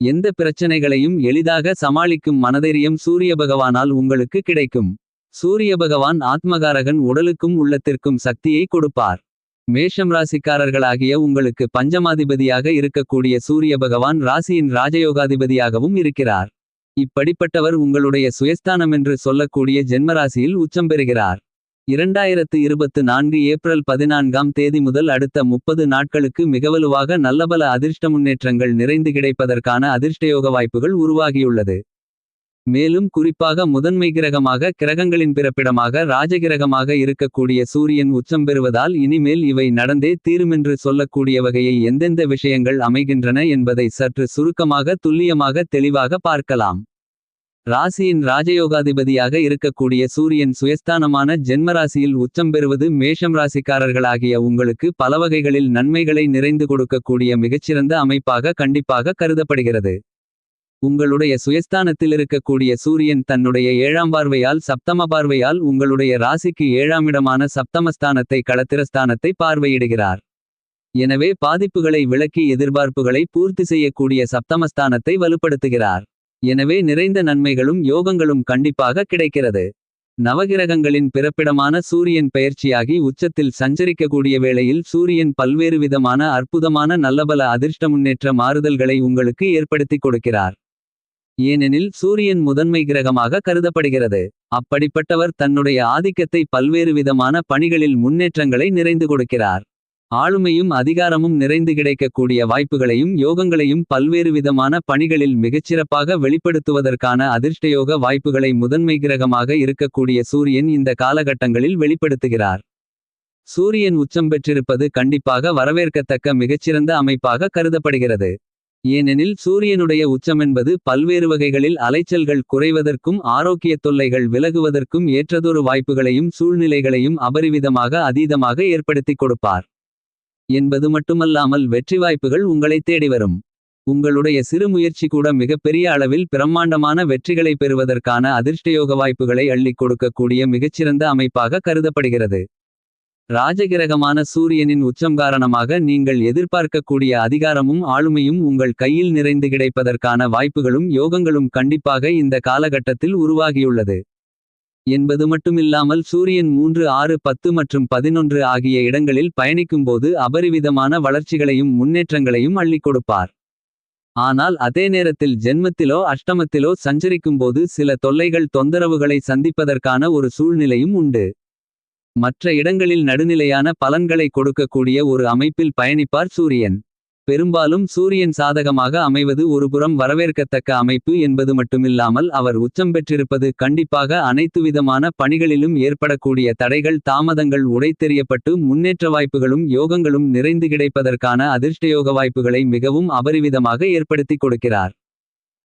எந்த பிரச்சனைகளையும் எளிதாக சமாளிக்கும் மனதைரியம் சூரிய பகவானால் உங்களுக்கு கிடைக்கும். சூரிய பகவான் ஆத்மகாரகன் உடலுக்கும் உள்ளத்திற்கும் சக்தியை கொடுப்பார். மேஷம் ராசிக்காரர்களாகிய உங்களுக்கு பஞ்சமாதிபதியாக இருக்கக்கூடிய சூரிய பகவான் ராசியின் ராஜயோகாதிபதியாகவும் இருக்கிறார். இப்படிப்பட்டவர் உங்களுடைய சுயஸ்தானம் என்று சொல்லக்கூடிய ஜென்மராசியில் உச்சம் பெறுகிறார். இரண்டாயிரத்து இருபத்து நான்கு ஏப்ரல் பதினான்காம் தேதி முதல் அடுத்த முப்பது நாட்களுக்கு மிகவலுவாக நல்லபல அதிர்ஷ்ட முன்னேற்றங்கள் நிறைந்து கிடைப்பதற்கான அதிர்ஷ்டயோக வாய்ப்புகள் உருவாகியுள்ளது. மேலும் குறிப்பாக முதன்மை கிரகமாக கிரகங்களின் பிறப்பிடமாக ராஜகிரகமாக இருக்கக்கூடிய சூரியன் உச்சம் பெறுவதால் இனிமேல் இவை நடந்தே தீருமென்று சொல்லக்கூடிய வகையை எந்தெந்த விஷயங்கள் அமைகின்றன என்பதை சற்று சுருக்கமாக துல்லியமாக தெளிவாக பார்க்கலாம். ராசியின் ராஜயோகாதிபதியாக இருக்கக்கூடிய சூரியன் சுயஸ்தானமான ஜென்மராசியில் உச்சம் பெறுவது மேஷம் ராசிக்காரர்களாகிய உங்களுக்கு பலவகைகளில் நன்மைகளை நிறைந்து கொடுக்கக்கூடிய மிகச்சிறந்த அமைப்பாக கண்டிப்பாக கருதப்படுகிறது. உங்களுடைய சுயஸ்தானத்தில் இருக்கக்கூடிய சூரியன் தன்னுடைய ஏழாம் பார்வையால் சப்தம பார்வையால் உங்களுடைய ராசிக்கு ஏழாமிடமான சப்தமஸ்தானத்தை களத்திரஸ்தானத்தை பார்வையிடுகிறார். எனவே பாதிப்புகளை விளக்கி எதிர்பார்ப்புகளை பூர்த்தி செய்யக்கூடிய சப்தமஸ்தானத்தை வலுப்படுத்துகிறார். எனவே நிறைந்த நன்மைகளும் யோகங்களும் கண்டிப்பாக கிடைக்கிறது. நவகிரகங்களின் பிறப்பிடமான சூரியன் பெயர்ச்சியாகி உச்சத்தில் சஞ்சரிக்கக்கூடிய வேளையில் சூரியன் பல்வேறு விதமான அற்புதமான நல்லபல அதிர்ஷ்ட முன்னேற்ற மாறுதல்களை உங்களுக்கு ஏற்படுத்திக் கொடுக்கிறார். ஏனெனில் சூரியன் முதன்மை கிரகமாக கருதப்படுகிறது. அப்படிப்பட்டவர் தன்னுடைய ஆதிக்கத்தை பல்வேறு விதமான பணிகளில் முன்னேற்றங்களை நிறைந்து கொடுக்கிறார். ஆளுமையும் அதிகாரமும் நிறைந்து கிடைக்கக்கூடிய வாய்ப்புகளையும் யோகங்களையும் பல்வேறு விதமான பணிகளில் மிகச்சிறப்பாக வெளிப்படுத்துவதற்கான அதிர்ஷ்டயோக வாய்ப்புகளை முதன்மை கிரகமாக இருக்கக்கூடிய சூரியன் இந்த காலகட்டங்களில் வெளிப்படுத்துகிறார். சூரியன் உச்சம் பெற்றிருப்பது கண்டிப்பாக வரவேற்கத்தக்க மிகச்சிறந்த அமைப்பாக கருதப்படுகிறது. ஏனெனில் சூரியனுடைய உச்சமென்பது பல்வேறு வகைகளில் அலைச்சல்கள் குறைவதற்கும் ஆரோக்கிய தொல்லைகள் விலகுவதற்கும் ஏற்றதொரு வாய்ப்புகளையும் சூழ்நிலைகளையும் அபரிவிதமாக அதீதமாக ஏற்படுத்திக் கொடுப்பார். என்பது மட்டுமல்லாமல் வெற்றி வாய்ப்புகள் உங்களை தேடி வரும். உங்களுடைய சிறு முயற்சி கூட மிகப்பெரிய அளவில் பிரம்மாண்டமான வெற்றிகளை பெறுவதற்கான அதிர்ஷ்டயோக வாய்ப்புகளை அள்ளிக் கொடுக்கக்கூடிய மிகச்சிறந்த அமைப்பாக கருதப்படுகிறது. ராஜகிரகமான சூரியனின் உச்சம் காரணமாக நீங்கள் எதிர்பார்க்கக்கூடிய அதிகாரமும் ஆளுமையும் உங்கள் கையில் நிறைந்து கிடைப்பதற்கான வாய்ப்புகளும் யோகங்களும் கண்டிப்பாக இந்த காலகட்டத்தில் உருவாகியுள்ளது. என்பது மட்டுமில்லாமல் சூரியன் மூன்று ஆறு பத்து மற்றும் பதினொன்று ஆகிய இடங்களில் பயணிக்கும்போது அபரிவிதமான வளர்ச்சிகளையும் முன்னேற்றங்களையும் அள்ளிக் கொடுப்பார். ஆனால் அதே நேரத்தில் ஜென்மத்திலோ அஷ்டமத்திலோ சஞ்சரிக்கும்போது சில தொல்லைகள் தொந்தரவுகளை சந்திப்பதற்கான ஒரு சூழ்நிலையும் உண்டு. மற்ற இடங்களில் நடுநிலையான பலன்களை கொடுக்கக்கூடிய ஒரு அமைப்பில் பயணிப்பார் சூரியன். பெரும்பாலும் சூரியன் சாதகமாக அமைவது ஒருபுறம் வரவேற்கத்தக்க அமைப்பு என்பது மட்டுமில்லாமல் அவர் உச்சம் பெற்றிருப்பது கண்டிப்பாக அனைத்து விதமான பணிகளிலும் ஏற்படக்கூடிய தடைகள் தாமதங்கள் உடைத்தெறியப்பட்டு முன்னேற்ற வாய்ப்புகளும் யோகங்களும் நிறைந்து கிடைப்பதற்கான அதிர்ஷ்டயோக வாய்ப்புகளை மிகவும் அபரிவிதமாக ஏற்படுத்திக் கொடுக்கிறார்.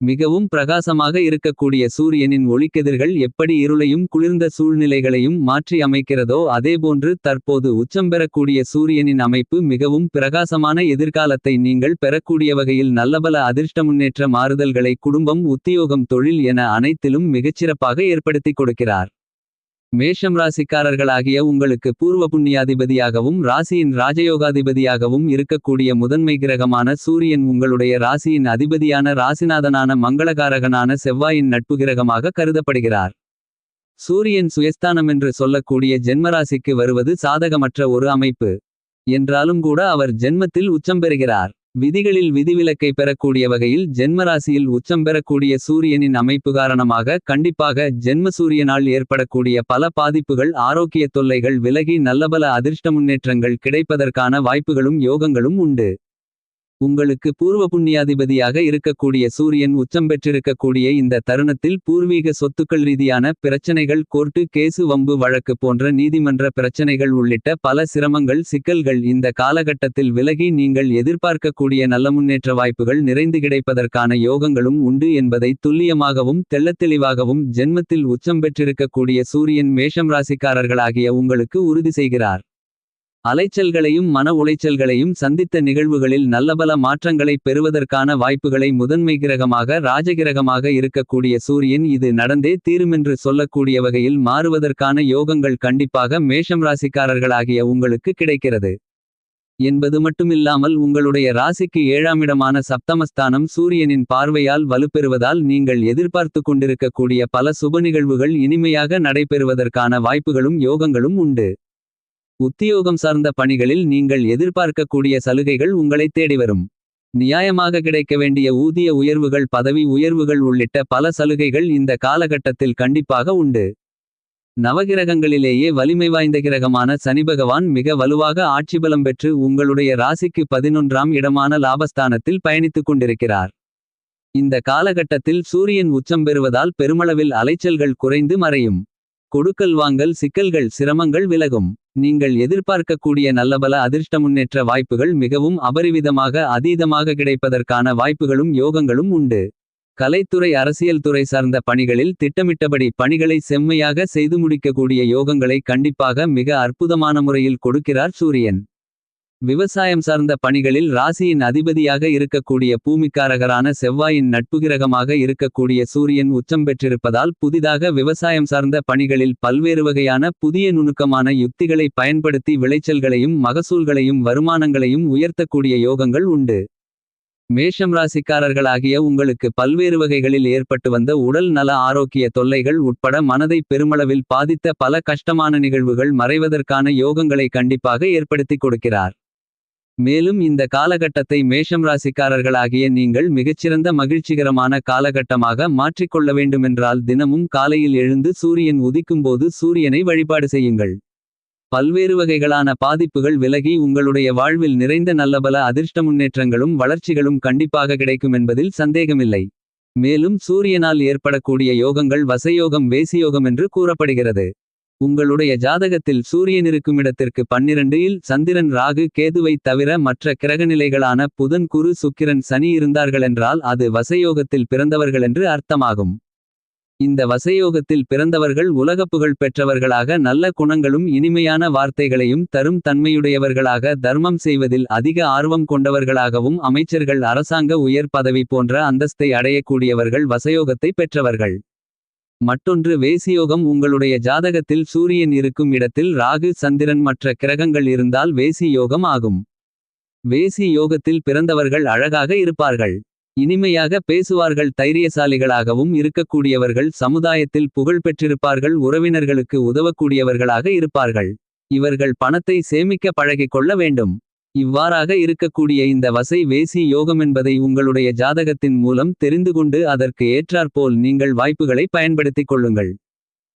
மிகவும் பிரகாசமாக இருக்கக்கூடிய சூரியனின் ஒளிக்கதிர்கள் எப்படி இருளையும் குளிர்ந்த சூழ்நிலைகளையும் மாற்றி அமைக்கிறதோ அதேபோன்று தற்போது உச்சம் பெறக்கூடிய சூரியனின் அமைப்பு மிகவும் பிரகாசமான எதிர்காலத்தை நீங்கள் பெறக்கூடிய வகையில் நல்லபல அதிர்ஷ்ட முன்னேற்ற மாறுதல்களை குடும்பம் உத்தியோகம் தொழில் என அனைத்திலும் மிகச்சிறப்பாக ஏற்படுத்திக் கொடுக்கிறார். மேஷம் ராசிக்காரர்களாகிய உங்களுக்கு பூர்வ புண்ணியாதிபதியாகவும் ராசியின் ராஜயோகாதிபதியாகவும் இருக்கக்கூடிய முதன்மை கிரகமான சூரியன் உங்களுடைய ராசியின் அதிபதியான ராசிநாதனான மங்களகாரகனான செவ்வாயின் நட்பு கிரகமாக கருதப்படுகிறார். சூரியன் சுயஸ்தானமென்று சொல்லக்கூடிய ஜென்மராசிக்கு வருவது சாதகமற்ற ஒரு அமைப்பு. என்றாலும் கூட அவர் ஜென்மத்தில் உச்சம் பெறுகிறார். விதிகளில் விதிவிலக்கை பெறக்கூடிய வகையில் ஜென்மராசியில் உச்சம் பெறக்கூடிய சூரியனின் அமைப்பு காரணமாக கண்டிப்பாக ஜென்ம சூரியனால் ஏற்படக்கூடிய பல பாதிப்புகள் ஆரோக்கிய தொல்லைகள் விலகி நல்லபல அதிர்ஷ்ட முன்னேற்றங்கள் கிடைப்பதற்கான வாய்ப்புகளும் யோகங்களும் உண்டு. உங்களுக்கு பூர்வ புண்ணியாதிபதியாக இருக்கக்கூடிய சூரியன் உச்சம் பெற்றிருக்கக்கூடிய இந்த தருணத்தில் பூர்வீக சொத்துக்கள் ரீதியான பிரச்சனைகள் கோர்ட்டு கேசு வம்பு வழக்கு போன்ற நீதிமன்ற பிரச்சனைகள் உள்ளிட்ட பல சிரமங்கள் சிக்கல்கள் இந்த காலகட்டத்தில் விலகி நீங்கள் எதிர்பார்க்கக்கூடிய நல்ல முன்னேற்ற வாய்ப்புகள் நிறைந்து கிடைப்பதற்கான யோகங்களும் உண்டு என்பதை துல்லியமாகவும் தெள்ளத்தெளிவாகவும் ஜென்மத்தில் உச்சம் பெற்றிருக்கக்கூடிய சூரியன் மேஷம் ராசிக்காரர்களாகிய உங்களுக்கு உறுதி செய்கிறார். அலைச்சல்களையும் மன உளைச்சல்களையும் சந்தித்த நிகழ்வுகளில் நல்லபல மாற்றங்களைப் பெறுவதற்கான வாய்ப்புகளை முதன்மை கிரகமாக ராஜகிரகமாக இருக்கக்கூடிய சூரியன் இது நடந்தே தீருமென்று சொல்லக்கூடிய வகையில் மாறுவதற்கான யோகங்கள் கண்டிப்பாக மேஷம் ராசிக்காரர்களாகிய உங்களுக்கு கிடைக்கிறது. என்பது மட்டுமில்லாமல் உங்களுடைய ராசிக்கு ஏழாமிடமான சப்தமஸ்தானம் சூரியனின் பார்வையால் வலுப்பெறுவதால் நீங்கள் எதிர்பார்த்து கொண்டிருக்கக்கூடிய பல சுப நிகழ்வுகள் இனிமையாக நடைபெறுவதற்கான வாய்ப்புகளும் யோகங்களும் உண்டு. உத்தியோகம் சார்ந்த பணிகளில் நீங்கள் எதிர்பார்க்கக்கூடிய சலுகைகள் உங்களைத் தேடிவரும். நியாயமாக கிடைக்க வேண்டிய ஊதிய உயர்வுகள் பதவி உயர்வுகள் உள்ளிட்ட பல சலுகைகள் இந்த காலகட்டத்தில் கண்டிப்பாக உண்டு. நவகிரகங்களிலேயே வலிமை வாய்ந்த கிரகமான சனிபகவான் மிக வலுவாக ஆட்சிபலம் பெற்று உங்களுடைய ராசிக்கு பதினொன்றாம் இடமான லாபஸ்தானத்தில் பயணித்துக் கொண்டிருக்கிறார். இந்த காலகட்டத்தில் சூரியன் உச்சம் பெறுவதால் பெருமளவில் அலைச்சல்கள் குறைந்து மறையும். கொடுக்கல் வாங்கல் சிக்கல்கள் சிரமங்கள் விலகும். நீங்கள் எதிர்பார்க்கக்கூடிய நல்லபல அதிர்ஷ்ட முன்னேற்ற வாய்ப்புகள் மிகவும் அபரிவிதமாக அதீதமாக கிடைப்பதற்கான வாய்ப்புகளும் யோகங்களும் உண்டு. கலைத்துறை அரசியல் துறை சார்ந்த பணிகளில் திட்டமிட்டபடி பணிகளை செம்மையாக செய்து முடிக்கக்கூடிய யோகங்களை கண்டிப்பாக மிக அற்புதமான முறையில் கொடுக்கிறார் சூரியன். விவசாயம் சார்ந்த பணிகளில் ராசியின் அதிபதியாக இருக்கக்கூடிய பூமிக்காரகரான செவ்வாயின் நட்புகிரகமாக இருக்கக்கூடிய சூரியன் உச்சம் பெற்றிருப்பதால் புதிதாக விவசாயம் சார்ந்த பணிகளில் பல்வேறு வகையான புதிய நுணுக்கமான யுக்திகளை பயன்படுத்தி விளைச்சல்களையும் மகசூல்களையும் வருமானங்களையும் உயர்த்தக்கூடிய யோகங்கள் உண்டு. மேஷம் ராசிக்காரர்களாகிய உங்களுக்கு பல்வேறு வகைகளில் ஏற்பட்டு வந்த உடல் நல ஆரோக்கிய தொல்லைகள் உட்பட மனதை பெருமளவில் பாதித்த பல கஷ்டமான நிகழ்வுகள் மறைவதற்கான யோகங்களை கண்டிப்பாக ஏற்படுத்திக் கொடுக்கிறார். மேலும் இந்த காலகட்டத்தை மேஷம் ராசிக்காரர்களாகிய நீங்கள் மிகச்சிறந்த மகிழ்ச்சிகரமான காலகட்டமாக மாற்றிக்கொள்ள வேண்டுமென்றால் தினமும் காலையில் எழுந்து சூரியன் உதிக்கும்போது சூரியனை வழிபாடு செய்யுங்கள். பல்வேறு வகைகளான பாதிப்புகள் விலகி உங்களுடைய வாழ்வில் நிறைந்த நல்லபல அதிர்ஷ்ட முன்னேற்றங்களும் வளர்ச்சிகளும் கண்டிப்பாக கிடைக்கும் என்பதில் சந்தேகமில்லை. மேலும் சூரியனால் ஏற்படக்கூடிய யோகங்கள் வசயோகம் வேசியோகம் என்று கூறப்படுகிறது. உங்களுடைய ஜாதகத்தில் சூரியனிருக்குமிடத்திற்கு 12 இல் சந்திரன் ராகு கேதுவைத் தவிர மற்ற கிரகநிலைகளான புதன் குரு சுக்கிரன் சனி இருந்தார்களென்றால் அது வசயோகத்தில் பிறந்தவர்களென்று அர்த்தமாகும். இந்த வசயோகத்தில் பிறந்தவர்கள் உலகப்புகழ் பெற்றவர்களாக நல்ல குணங்களும் இனிமையான வார்த்தைகளையும் தரும் தன்மையுடையவர்களாக தர்மம் செய்வதில் அதிக ஆர்வம் கொண்டவர்களாகவும் அமைச்சர்கள் அரசாங்க உயர் பதவி போன்ற அந்தஸ்தை அடையக்கூடியவர்கள் வசயோகத்தை பெற்றவர்கள். மற்றொன்று வேசியோகம் உங்களுடைய ஜாதகத்தில் சூரியன் இருக்கும் இடத்தில் ராகு சந்திரன் மற்ற கிரகங்கள் இருந்தால் வேசி யோகம் ஆகும். வேசி யோகத்தில் பிறந்தவர்கள் அழகாக இருப்பார்கள். இனிமையாக பேசுவார்கள் தைரியசாலிகளாகவும் இருக்கக்கூடியவர்கள் சமுதாயத்தில் புகழ் பெற்றிருப்பார்கள் உறவினர்களுக்கு உதவக்கூடியவர்களாக இருப்பார்கள். இவர்கள் பணத்தை சேமிக்க பழகிக் கொள்ள வேண்டும். இவ்வாறாக இருக்கக்கூடிய இந்த வசை வேசி யோகமென்பதை உங்களுடைய ஜாதகத்தின் மூலம் தெரிந்துகொண்டு அதற்கு ஏற்றாற்போல் நீங்கள் வாய்ப்புகளை பயன்படுத்திக் கொள்ளுங்கள்.